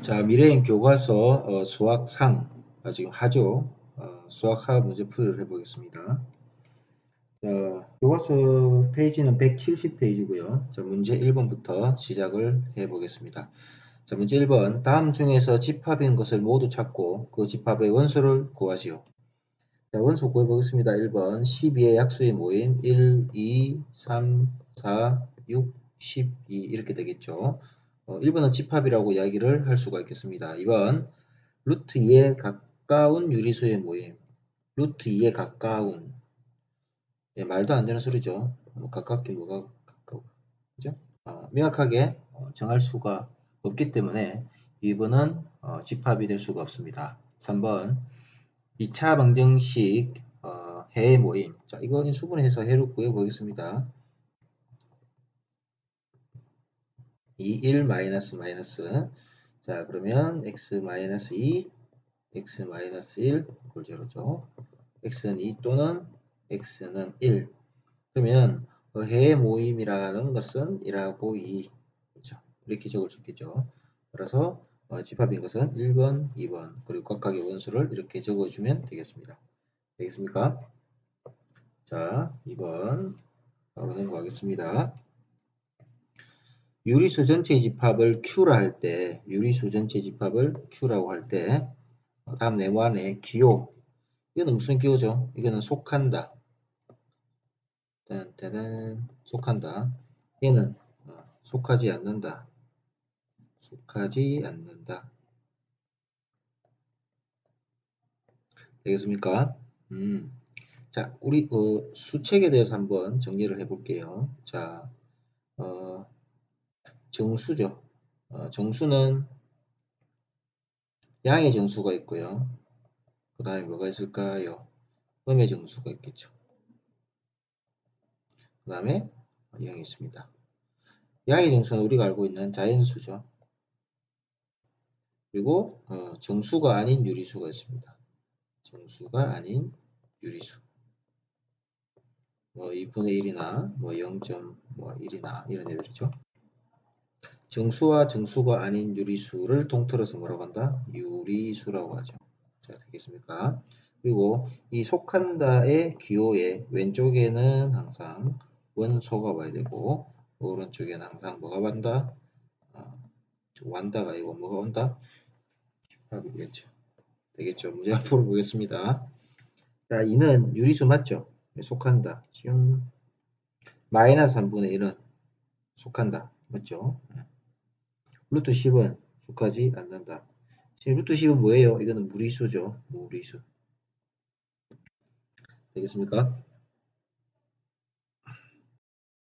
자, 미래인 교과서 어, 수학상 아, 지금 하죠. 어, 수학하 문제 풀이를 해보겠습니다. 자, 교과서 페이지는 170페이지고요. 자, 문제 1번부터 시작을 해보겠습니다. 자, 문제 1번. 다음 중에서 집합인 것을 모두 찾고 그 집합의 원수를 구하시오. 자, 원수 구해보겠습니다. 1번 12의 약수의 모임 1, 2, 3, 4, 6, 12 이렇게 되겠죠. 어, 1번은 집합이라고 이야기를 할 수가 있겠습니다. 2번 루트 2에 가까운 유리수의 모임 루트 2에 가까운 예, 말도 안 되는 소리죠. 뭐 가깝게 뭐가 가까워 그죠? 어, 명확하게 어, 정할 수가 없기 때문에 2번은 어, 집합이 될 수가 없습니다. 3번 2차 방정식 어, 해 모임 자 이거는 수분해서 해로 구해보겠습니다. 2, 1 마이너스 마이너스. 자 그러면 x 마이너스 2 x 마이너스 1 골제로죠. x는 2 또는 x는 1 그러면 해 모임이라는 것은 1하고 2 그렇죠? 이렇게 적을 수 있겠죠. 그래서 어, 집합인 것은 1번 2번 그리고 각각의 원수를 이렇게 적어주면 되겠습니다. 되겠습니까? 자 2번 바로 넘어가겠습니다 유리수 전체 집합을 Q라 할 때, 유리수 전체 집합을 Q라고 할 때, 어, 다음 네모 안에 기호. 이거는 무슨 기호죠? 이거는 속한다. 속한다. 얘는 어, 속하지 않는다. 속하지 않는다. 되겠습니까? 음. 자, 우리 그 수책에 대해서 한번 정리를 해볼게요. 자, 어, 정수죠. 어, 정수는 양의 정수가 있고요. 그 다음에 뭐가 있을까요? 음의 정수가 있겠죠. 그 다음에 0이 있습니다. 양의 정수는 우리가 알고 있는 자연수죠. 그리고 어, 정수가 아닌 유리수가 있습니다. 정수가 아닌 유리수. 뭐 2분의 1이나 뭐 0.1이나 뭐 이런 애들이죠. 정수와 정수가 아닌 유리수를 통틀어서 뭐라고 한다? 유리수라고 하죠. 자, 되겠습니까? 그리고 이 속한다의 기호의 왼쪽에는 항상 원소가 와야 되고 오른쪽에는 항상 뭐가 간다? 아, 완다가 이거 뭐가 온다? 집합이겠죠. 되겠죠. 문제 앞으로 보겠습니다. 자, 이는 유리수 맞죠? 속한다. 지금 마이너스 3분의 1은 속한다. 맞죠? 루트 10은 속하지 않는다. 지금 루트 10은 뭐예요? 이거는 무리수죠. 무리수. 되겠습니까?